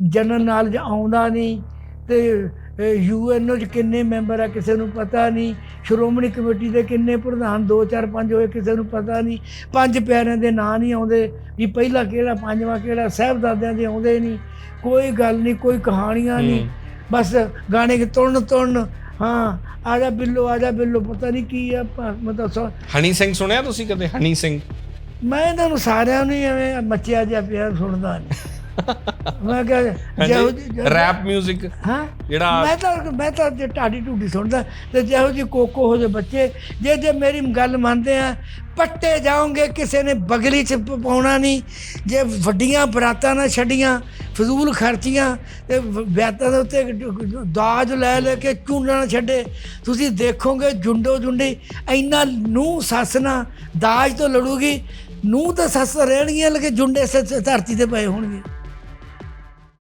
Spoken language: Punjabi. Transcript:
ਜਨਰਲ ਨੌਲੇਜ ਆਉਂਦਾ ਨਹੀਂ ਤੇ ਯੂਐਨਓ ਚ ਕਿੰਨੇ ਮੈਂਬਰ ਆ ਕਿਸੇ ਨੂੰ ਪਤਾ ਨਹੀਂ ਸ਼੍ਰੋਮਣੀ ਕਮੇਟੀ ਦੇ ਕਿੰਨੇ ਪ੍ਰਧਾਨ 2 4 5 ਹੋਏ ਕਿਸੇ ਨੂੰ ਪਤਾ ਨਹੀਂ ਪੰਜ ਪਿਆਰਿਆਂ ਦੇ ਨਾਂ ਨਹੀਂ ਆਉਂਦੇ ਵੀ ਪਹਿਲਾ ਕਿਹੜਾ ਪੰਜਵਾਂ ਕਿਹੜਾ ਸਾਹਿਬਜ਼ਾਦਿਆਂ ਦੇ ਆਉਂਦੇ ਨਹੀਂ ਕੋਈ ਗੱਲ ਨਹੀਂ ਕੋਈ ਕਹਾਣੀਆਂ ਨਹੀਂ। ਬਸ ਗਾਣੇ ਕਿ ਤੁਰਨ ਤੁਰਨ ਹਾਂ ਆਜਾ ਬਿੱਲੋ ਆਜਾ ਬਿੱਲੋ ਪਤਾ ਨਹੀਂ ਕੀ ਆ ਮਤਲਬ ਸੋ- ਹਨੀ ਸਿੰਘ ਸੁਣਿਆ ਤੁਸੀਂ ਕਦੇ ਹਨੀ ਸਿੰਘ ਮੈਂ ਇਹਨਾਂ ਨੂੰ ਸਾਰਿਆਂ ਨੂੰ ਐਵੇਂ ਮੱਚਿਆ ਜਿਹਾ ਪਿਆ ਸੁਣਦਾ ਨਹੀਂ ਮੈਂ ਕਿਹਾ ਜਿਹੋ ਜਿਹੀ- ਰੈਪ 뮤직 ਹਾਂ? ਜਿਹੜਾ ਮੈਂ ਤਾਂ ਮੈਂ ਤਾਂ ਜੇ ਢਾਡੀ ਟੂਡੀ ਸੁਣਦਾ ਤੇ ਜਿਹੋ ਜੀ ਕੋਕੋ ਹੋ ਜੇ ਬੱਚੇ ਜੇ ਜੇ ਮੇਰੀ ਗੱਲ ਮੰਨਦੇ ਆ ਪੱਟੇ ਜਾਓਗੇ ਕਿਸੇ ਨੇ ਬਗਲੀ ਚ ਪ- ਪਾਉਣਾ ਨਹੀਂ। ਜੇ ਵੱਡੀਆਂ ਬਰਾਤਾਂ ਨਾ ਛੱਡੀਆਂ ਫਜ਼ੂਲ ਖਰਚੀਆਂ ਤੇ ਵ- ਵਿਆਹਾਂ ਦੇ ਉੱਤੇ ਦਾਜ ਲੈ ਲੈ ਕੇ ਚੂਨਾ ਨਾ ਛੱਡੇ। ਤੁਸੀਂ ਦੇਖੋਗੇ ਜੁੰਡੋ ਜੁੰਡੀ ਇੰਨਾ ਨੂੰ ਸੱਸ ਨਾ ਦਾਜ ਤੋਂ ਲੜੂਗੀ ਨੂੰ ਤਾਂ ਸੱਸ ਰਹਿਣਗੀਆਂ ਲੇਕਿਨ ਜੁੰਡੇ ਸ- ਸ- ਧਰਤੀ ਤੇ ਪਏ ਹੋਣਗੇ।